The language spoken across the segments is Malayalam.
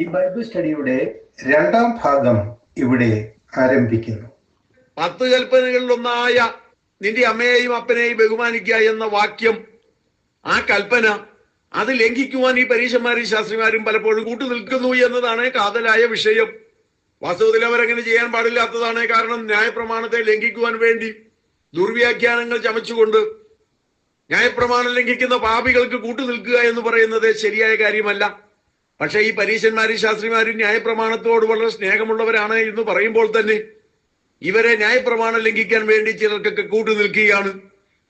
ഈ ബൈബിൾ സ്റ്റഡിയുടെ രണ്ടാം ഭാഗം ഇവിടെ ആരംഭിക്കുന്നു. പത്ത് കൽപ്പനകളിലൊന്നായ നിന്റെ അമ്മയെയും അപ്പനെയും ബഹുമാനിക്കുക എന്ന വാക്യം ആ കൽപ്പന അത് ലംഘിക്കുവാൻ ഈ പരീക്ഷന്മാരും ശാസ്ത്രിമാരും പലപ്പോഴും കൂട്ടു നിൽക്കുന്നു എന്നതാണ് കാതലായ വിഷയം. വാസ്തവത്തിൽ അവരങ്ങനെ ചെയ്യാൻ പാടില്ലാത്തതാണ് കാരണം ന്യായപ്രമാണത്തെ ലംഘിക്കുവാൻ വേണ്ടി ദുർവ്യാഖ്യാനങ്ങൾ ചമച്ചുകൊണ്ട് ന്യായപ്രമാണം ലംഘിക്കുന്ന പാപികൾക്ക് കൂട്ടു നിൽക്കുക എന്ന് പറയുന്നത് ശരിയായ കാര്യമല്ല. പക്ഷേ ഈ പരീക്ഷന്മാരും ശാസ്ത്രിമാരും ന്യായപ്രമാണത്തോട് വളരെ സ്നേഹമുള്ളവരാണ് എന്ന് പറയുമ്പോൾ തന്നെ ഇവരെ ന്യായപ്രമാണം ലംഘിക്കാൻ വേണ്ടി ചിലർക്കൊക്കെ കൂട്ടു നിൽക്കുകയാണ്.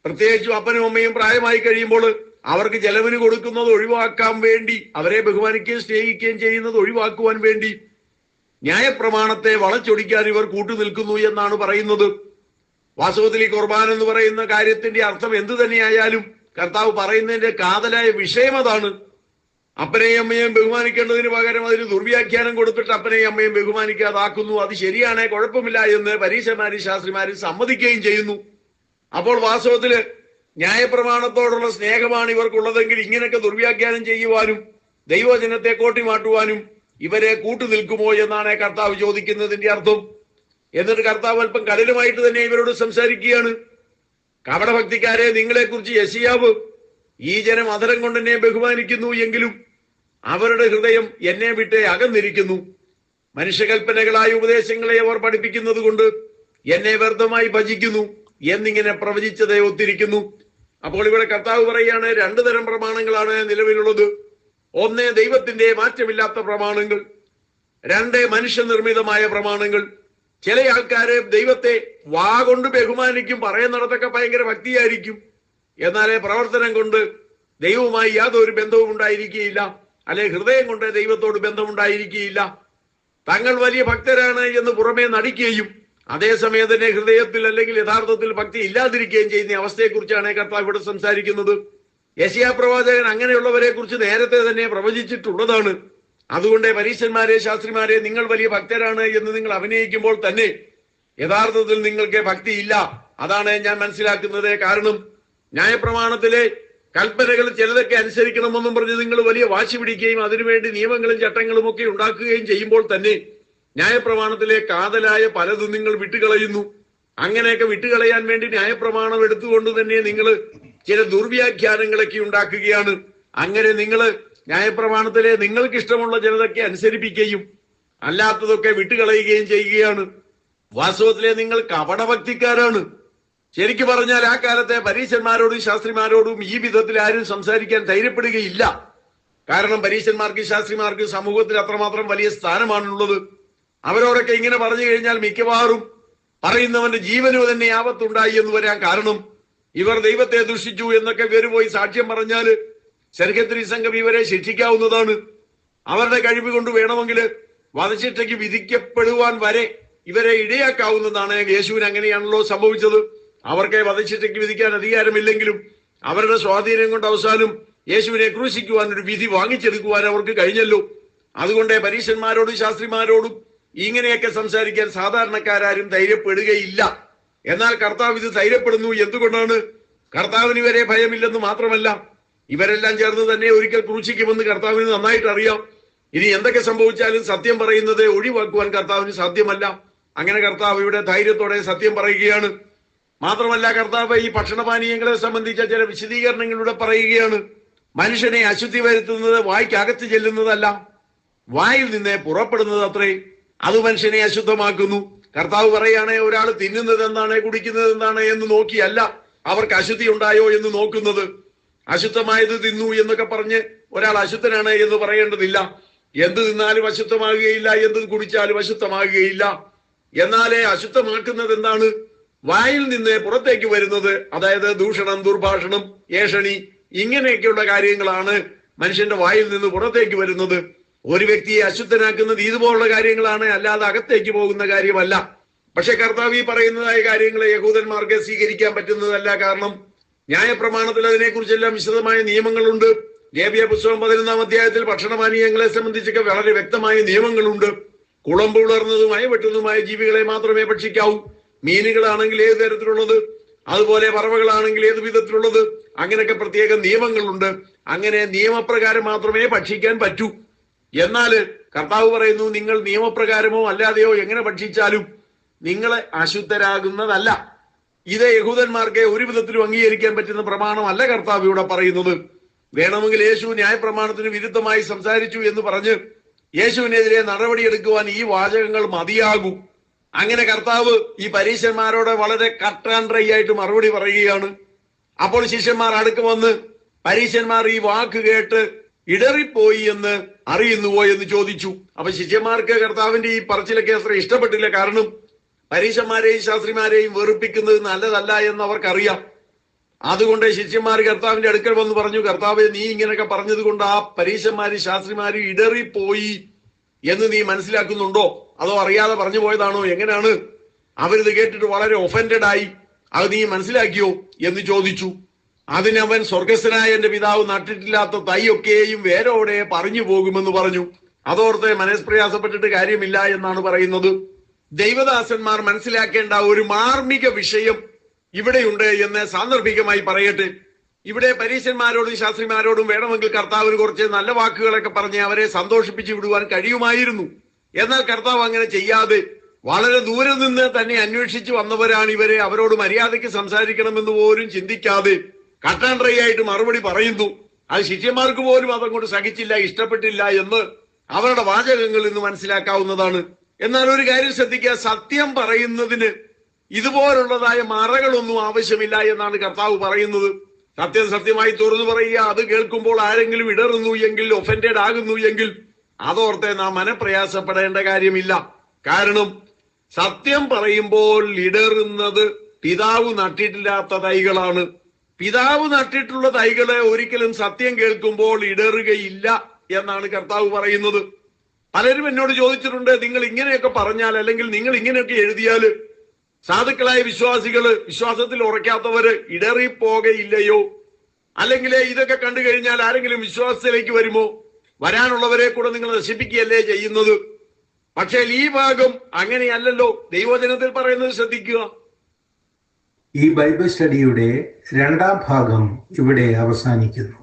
പ്രത്യേകിച്ചും അപ്പനും അമ്മയും പ്രായമായി കഴിയുമ്പോൾ അവർക്ക് ചെലവിന് കൊടുക്കുന്നത് ഒഴിവാക്കാൻ വേണ്ടി അവരെ ബഹുമാനിക്കുകയും സ്നേഹിക്കുകയും ചെയ്യുന്നത് ഒഴിവാക്കുവാൻ വേണ്ടി ന്യായപ്രമാണത്തെ വളച്ചൊടിക്കാൻ ഇവർ കൂട്ടു നിൽക്കുന്നു എന്നാണ് പറയുന്നത്. വാസ്തവത്തിൽ ഈ കുർബാൻ എന്ന് പറയുന്ന കാര്യത്തിന്റെ അർത്ഥം എന്തു തന്നെയായാലും കർത്താവ് പറയുന്നതിന്റെ കാതലായ വിഷയം അതാണ്. അപ്പനെയും അമ്മയെയും ബഹുമാനിക്കേണ്ടതിന് പകരം അതിന് ദുർവ്യാഖ്യാനം കൊടുത്തിട്ട് അപ്പനെയും അമ്മയും ബഹുമാനിക്കാതാക്കുന്നു. അത് ശരിയാണേ കുഴപ്പമില്ല എന്ന് പരീക്ഷമാരും ശാസ്ത്രിമാരും സമ്മതിക്കുകയും ചെയ്യുന്നു. അപ്പോൾ വാസ്തവത്തിൽ ന്യായപ്രമാണത്തോടുള്ള സ്നേഹമാണ് ഇവർക്കുള്ളതെങ്കിൽ ഇങ്ങനെയൊക്കെ ദുർവ്യാഖ്യാനം ചെയ്യുവാനും ദൈവജനത്തെ കോട്ടി മാറ്റുവാനും ഇവരെ കൂട്ടു നിൽക്കുമോ എന്നാണ് കർത്താവ് ചോദിക്കുന്നതിന്റെ അർത്ഥം. എന്നിട്ട് കർത്താവ് അല്പം കഠിനമായിട്ട് തന്നെ ഇവരോട് സംസാരിക്കുകയാണ്. കപടഭക്തിക്കാരെ നിങ്ങളെക്കുറിച്ച് യശിയാവ് ഈ ജനം അധരം കൊണ്ട് എന്നെ ബഹുമാനിക്കുന്നു എങ്കിലും അവരുടെ ഹൃദയം എന്നെ വിട്ട് അകന്നിരിക്കുന്നു. മനുഷ്യകൽപ്പനകളായ ഉപദേശങ്ങളെ അവർ പഠിപ്പിക്കുന്നത് കൊണ്ട് എന്നെ വ്യർത്ഥമായി ഭജിക്കുന്നു എന്നിങ്ങനെ പ്രവചിച്ചതേ ഒത്തിരിക്കുന്നു. അപ്പോൾ ഇവിടെ കർത്താവ് പറയാണ് രണ്ടു തരം പ്രമാണങ്ങളാണ് നിലവിലുള്ളത്. ഒന്ന് ദൈവത്തിന്റെ മാറ്റമില്ലാത്ത പ്രമാണങ്ങൾ രണ്ട് മനുഷ്യനിർമ്മിതമായ പ്രമാണങ്ങൾ. ചില ആൾക്കാര് ദൈവത്തെ വാ കൊണ്ട് ബഹുമാനിക്കും പറയുന്നിടത്തൊക്കെ ഭയങ്കര ഭക്തിയായിരിക്കും. എന്നാൽ പ്രവർത്തനം കൊണ്ട് ദൈവവുമായി യാതൊരു ബന്ധവും ഉണ്ടായിരിക്കുകയില്ല. അല്ലെ ഹൃദയം കൊണ്ട് ദൈവത്തോട് ബന്ധമുണ്ടായിരിക്കുകയില്ല. തങ്ങൾ വലിയ ഭക്തരാണ് എന്ന് പുറമേ നടിക്കുകയും അതേസമയം തന്നെ ഹൃദയത്തിൽ അല്ലെങ്കിൽ യഥാർത്ഥത്തിൽ ഭക്തി ഇല്ലാതിരിക്കുകയും ചെയ്യുന്ന അവസ്ഥയെക്കുറിച്ചാണ് കർത്താവ് ഇവിടെ സംസാരിക്കുന്നത്. യശിയാ പ്രവാചകൻ അങ്ങനെയുള്ളവരെ കുറിച്ച് നേരത്തെ തന്നെ പ്രവചിച്ചിട്ടുള്ളതാണ്. അതുകൊണ്ട് പരീക്ഷന്മാരെ ശാസ്ത്രിമാരെ നിങ്ങൾ വലിയ ഭക്തരാണ് എന്ന് നിങ്ങൾ അഭിനയിക്കുമ്പോൾ തന്നെ യഥാർത്ഥത്തിൽ നിങ്ങൾക്ക് ഭക്തി ഇല്ല. അതാണ് ഞാൻ മനസ്സിലാക്കുന്നത്. കാരണം ന്യായപ്രമാണത്തിലെ കൽപ്പനകൾ ചിലതൊക്കെ അനുസരിക്കണമെന്നും പറഞ്ഞ് നിങ്ങൾ വലിയ വാശി പിടിക്കുകയും അതിനുവേണ്ടി നിയമങ്ങളും ചട്ടങ്ങളും ഒക്കെ ഉണ്ടാക്കുകയും ചെയ്യുമ്പോൾ തന്നെ ന്യായപ്രമാണത്തിലെ കാതലായ പലതും നിങ്ങൾ വിട്ടുകളയുന്നു. അങ്ങനെയൊക്കെ വിട്ടുകളയാൻ വേണ്ടി ന്യായപ്രമാണം എടുത്തുകൊണ്ട് തന്നെ നിങ്ങൾ ചില ദുർവ്യാഖ്യാനങ്ങളൊക്കെ ഉണ്ടാക്കുകയാണ്. അങ്ങനെ നിങ്ങൾ ന്യായപ്രമാണത്തിലെ നിങ്ങൾക്ക് ഇഷ്ടമുള്ള ചിലതൊക്കെ അനുസരിപ്പിക്കുകയും അല്ലാത്തതൊക്കെ വിട്ടുകളയുകയും ചെയ്യുകയാണ്. വാസ്തവത്തിലെ നിങ്ങൾ കപടഭക്തിക്കാരാണ്. ശരിക്കു പറഞ്ഞാൽ ആ കാലത്തെ പരീശന്മാരോടും ശാസ്ത്രിമാരോടും ഈ വിധത്തിൽ ആരും സംസാരിക്കാൻ ധൈര്യപ്പെടുകയില്ല. കാരണം പരീശന്മാർക്ക് ശാസ്ത്രിമാർക്ക് സമൂഹത്തിൽ അത്രമാത്രം വലിയ സ്ഥാനമാണുള്ളത്. അവരോടൊക്കെ ഇങ്ങനെ പറഞ്ഞു കഴിഞ്ഞാൽ മിക്കവാറും പറയുന്നവന്റെ ജീവന് തന്നെ ആപത്തുണ്ടായി എന്ന് വരാൻ കാരണം ഇവർ ദൈവത്തെ ദുഷിച്ചു എന്നൊക്കെ പേര് പോയി സാക്ഷ്യം പറഞ്ഞാൽ സെർഹത്രി സംഘം ഇവരെ ശിക്ഷിക്കാവുന്നതാണ്. അവരുടെ കഴിവ് കൊണ്ട് വേണമെങ്കിൽ വധശിക്ഷയ്ക്ക് വിധിക്കപ്പെടുവാൻ വരെ ഇവരെ ഇടയാക്കാവുന്നതാണ്. യേശുവിന് അങ്ങനെയാണല്ലോ സംഭവിച്ചത്. അവർക്ക് വധശിക്ഷയ്ക്ക് വിധിക്കാൻ അധികാരമില്ലെങ്കിലും അവരുടെ സ്വാധീനം കൊണ്ട് അവസാനം യേശുവിനെ ക്രൂശിക്കുവാൻ ഒരു വിധി വാങ്ങിച്ചെടുക്കുവാൻ അവർക്ക് കഴിഞ്ഞല്ലോ. അതുകൊണ്ട് പരീക്ഷന്മാരോടും ശാസ്ത്രിമാരോടും ഇങ്ങനെയൊക്കെ സംസാരിക്കാൻ സാധാരണക്കാരും ധൈര്യപ്പെടുകയില്ല. എന്നാൽ കർത്താവ് ഇത് ധൈര്യപ്പെടുന്നു എന്തുകൊണ്ടാണ്? കർത്താവിന് ഇവരെ ഭയമില്ലെന്ന് മാത്രമല്ല ഇവരെല്ലാം ചേർന്ന് തന്നെ ഒരിക്കൽ ക്രൂശിക്കുമെന്ന് കർത്താവിന് നന്നായിട്ട് അറിയാം. ഇനി എന്തൊക്കെ സംഭവിച്ചാലും സത്യം പറയുന്നത് ഒഴിവാക്കുവാൻ കർത്താവിന് സാധ്യമല്ല. അങ്ങനെ കർത്താവ് ഇവിടെ ധൈര്യത്തോടെ സത്യം പറയുകയാണ്. മാത്രമല്ല കർത്താവ് ഈ ഭക്ഷണപാനീയങ്ങളെ സംബന്ധിച്ച ചില വിശദീകരണങ്ങളിലൂടെ പറയുകയാണ്. മനുഷ്യനെ അശുദ്ധി വരുത്തുന്നത് വായ്ക്കകത്ത് ചെല്ലുന്നതല്ല. വായിൽ നിന്നേ പുറപ്പെടുന്നത് അത്രേ. അത് മനുഷ്യനെ അശുദ്ധമാക്കുന്നു. കർത്താവ് പറയാണ് ഒരാൾ തിന്നുന്നത് എന്താണ് കുടിക്കുന്നത് എന്താണ് എന്ന് നോക്കിയല്ല. അവർക്ക് അശുദ്ധി ഉണ്ടായോ എന്ന് നോക്കുന്നത്. അശുദ്ധമായത് തിന്നു എന്നൊക്കെ പറഞ്ഞ് ഒരാൾ അശുദ്ധനാണ് എന്ന് പറയേണ്ടതില്ല. എന്ത് തിന്നാലും അശുദ്ധമാകുകയില്ല എന്ത് കുടിച്ചാലും അശുദ്ധമാകുകയില്ല. എന്നാലേ അശുദ്ധമാക്കുന്നത് എന്താണ്? വായിൽ നിന്ന് പുറത്തേക്ക് വരുന്നത് അതായത് ദൂഷണം ദുർഭാഷണം ഏഷണി ഇങ്ങനെയൊക്കെയുള്ള കാര്യങ്ങളാണ് മനുഷ്യന്റെ വായിൽ നിന്ന് പുറത്തേക്ക് വരുന്നത്. ഒരു വ്യക്തിയെ അശുദ്ധനാക്കുന്നത് ഇതുപോലുള്ള കാര്യങ്ങളാണ് അല്ലാതെ അകത്തേക്ക് പോകുന്ന കാര്യമല്ല. പക്ഷെ കർത്താവ് ഈ പറയുന്നതായ കാര്യങ്ങളെ യഹൂദന്മാർക്ക് സ്വീകരിക്കാൻ പറ്റുന്നതല്ല കാരണം ന്യായപ്രമാണത്തിൽ അതിനെക്കുറിച്ചെല്ലാം വിശദമായ നിയമങ്ങളുണ്ട്. ലേബിയ പുസ്തകം പതിനൊന്നാം അധ്യായത്തിൽ ഭക്ഷണപാനീയങ്ങളെ സംബന്ധിച്ചൊക്കെ വളരെ വ്യക്തമായ നിയമങ്ങളുണ്ട്. കുളമ്പ് ഉളർന്നതുമായി വെട്ടുന്നതുമായ ജീവികളെ മാത്രമേ ഭക്ഷിക്കാവൂ. മീനുകളാണെങ്കിൽ ഏത് തരത്തിലുള്ളത്? അതുപോലെ പറവകളാണെങ്കിൽ ഏത് വിധത്തിലുള്ളത്? അങ്ങനെയൊക്കെ പ്രത്യേക നിയമങ്ങളുണ്ട്. അങ്ങനെ നിയമപ്രകാരം മാത്രമേ ഭക്ഷിക്കാൻ പറ്റൂ. എന്നാൽ കർത്താവ് പറയുന്നു നിങ്ങൾ നിയമപ്രകാരമോ അല്ലാതെയോ എങ്ങനെ ഭക്ഷിച്ചാലും നിങ്ങളെ അശുദ്ധരാകുന്നതല്ല. ഇത് യഹൂദന്മാർക്ക് ഒരു വിധത്തിലും അംഗീകരിക്കാൻ പറ്റുന്ന പ്രമാണമല്ല കർത്താവ് ഇവിടെ പറയുന്നത്. വേണമെങ്കിൽ യേശു ന്യായപ്രമാണത്തിന് വിരുദ്ധമായി സംസാരിച്ചു എന്ന് പറഞ്ഞ് യേശുവിനെതിരെ നടപടിയെടുക്കുവാൻ ഈ വാചകങ്ങൾ മതിയാകും. അങ്ങനെ കർത്താവ് ഈ പരീശന്മാരോട് വളരെ കട്ട് ആൻഡ് ഡ്രൈ ആയിട്ട് മറുപടി പറയുകയാണ്. അപ്പോൾ ശിഷ്യന്മാർ അടുക്ക് വന്ന് പരീശന്മാർ ഈ വാക്ക് കേട്ട് ഇടറിപ്പോയി എന്ന് അറിയുന്നുവോ എന്ന് ചോദിച്ചു. അപ്പൊ ശിഷ്യന്മാർക്ക് കർത്താവിന്റെ ഈ പറച്ചിലൊക്കെ അത്ര ഇഷ്ടപ്പെട്ടില്ല. കാരണം പരീശന്മാരെയും ശാസ്ത്രിമാരെയും വെറുപ്പിക്കുന്നത് നല്ലതല്ല എന്ന് അവർക്കറിയാം. അതുകൊണ്ട് ശിഷ്യന്മാർ കർത്താവിന്റെ അടുക്കൽ വന്ന് പറഞ്ഞു കർത്താവ് നീ ഇങ്ങനെയൊക്കെ പറഞ്ഞത് കൊണ്ട് ആ പരീശന്മാരും ശാസ്ത്രിമാരും ഇടറിപ്പോയി എന്ന് നീ മനസ്സിലാക്കുന്നുണ്ടോ? അതോ അറിയാതെ പറഞ്ഞു പോയതാണോ? എങ്ങനെയാണ്? അവരിത് കേട്ടിട്ട് വളരെ ഒഫൻഡഡ് ആയി. അത് നീ മനസ്സിലാക്കിയോ? എന്ന് ചോദിച്ചു. അതിനവൻ സ്വർഗസ്വനായ എന്റെ പിതാവ് നട്ടിട്ടില്ലാത്ത തൈയൊക്കെയും വേരോടെ പറഞ്ഞു പോകുമെന്ന് പറഞ്ഞു. അതോർത്ത് മനസ്പ്രയാസപ്പെട്ടിട്ട് കാര്യമില്ല എന്നാണ് പറയുന്നത്. ദൈവദാസന്മാർ മനസ്സിലാക്കേണ്ട ഒരു മാർമിക വിഷയം ഇവിടെയുണ്ട് എന്ന് സാന്ദർഭികമായി പറയട്ടെ. ഇവിടെ പരീശന്മാരോടും ശാസ്ത്രിമാരോടും വേണമെങ്കിൽ കർത്താവിന് കുറച്ച് നല്ല വാക്കുകളൊക്കെ പറഞ്ഞ് അവരെ സന്തോഷിപ്പിച്ചു വിടുവാൻ കഴിയുമായിരുന്നു. എന്നാൽ കർത്താവ് അങ്ങനെ ചെയ്യാതെ വളരെ ദൂരെ നിന്ന് തന്നെ അന്വേഷിച്ചു വന്നവരാണ് ഇവരെ. അവരോട് മര്യാദയ്ക്ക് സംസാരിക്കണമെന്ന് പോലും ചിന്തിക്കാതെ കട്ടാൻഡ്രയായിട്ട് മറുപടി പറയുന്നു. അത് ശിഷ്യന്മാർക്ക് പോലും അതങ്ങോട്ട് സഹിച്ചില്ല ഇഷ്ടപ്പെട്ടില്ല എന്ന് അവരുടെ വാചകങ്ങളിൽ നിന്ന് മനസ്സിലാക്കാവുന്നതാണ്. എന്നാൽ ഒരു കാര്യം ശ്രദ്ധിക്കുക സത്യം പറയുന്നതിന് ഇതുപോലുള്ളതായ മറകളൊന്നും ആവശ്യമില്ല എന്നാണ് കർത്താവ് പറയുന്നത്. സത്യം സത്യമായി തുറന്നു പറയുക അത് കേൾക്കുമ്പോൾ ആരെങ്കിലും ഇടറുന്നു എങ്കിൽ ഒഫൻഡഡ് ആകുന്നു എങ്കിൽ അതോർത്തെ നാം മനപ്രയാസപ്പെടേണ്ട കാര്യമില്ല. കാരണം സത്യം പറയുമ്പോൾ ഇടറുന്നത് പിതാവ് നട്ടിട്ടില്ലാത്ത തൈകളാണ്. പിതാവ് നട്ടിട്ടുള്ള തൈകളെ ഒരിക്കലും സത്യം കേൾക്കുമ്പോൾ ഇടറുകയില്ല എന്നാണ് കർത്താവ് പറയുന്നത്. പലരും എന്നോട് ചോദിച്ചിട്ടുണ്ട് നിങ്ങൾ ഇങ്ങനെയൊക്കെ പറഞ്ഞാൽ അല്ലെങ്കിൽ നിങ്ങൾ ഇങ്ങനെയൊക്കെ എഴുതിയാൽ സാധുക്കളായ വിശ്വാസികൾ വിശ്വാസത്തിൽ ഉറക്കാത്തവര് ഇടറിപ്പോകയില്ലയോ? അല്ലെങ്കിൽ ഇതൊക്കെ കണ്ടു കഴിഞ്ഞാൽ ആരെങ്കിലും വിശ്വാസത്തിലേക്ക് വരുമോ? വരാനുള്ളവരെ കൂടെ നിങ്ങൾ നശിപ്പിക്കുകയല്ലേ ചെയ്യുന്നത്? പക്ഷേ ഈ ഭാഗം അങ്ങനെയല്ലല്ലോ. ദൈവജനത്തിൽ പറയുന്നത് ശ്രദ്ധിക്കുക. ഈ ബൈബിൾ സ്റ്റഡിയുടെ രണ്ടാം ഭാഗം ഇവിടെ അവസാനിക്കുന്നു.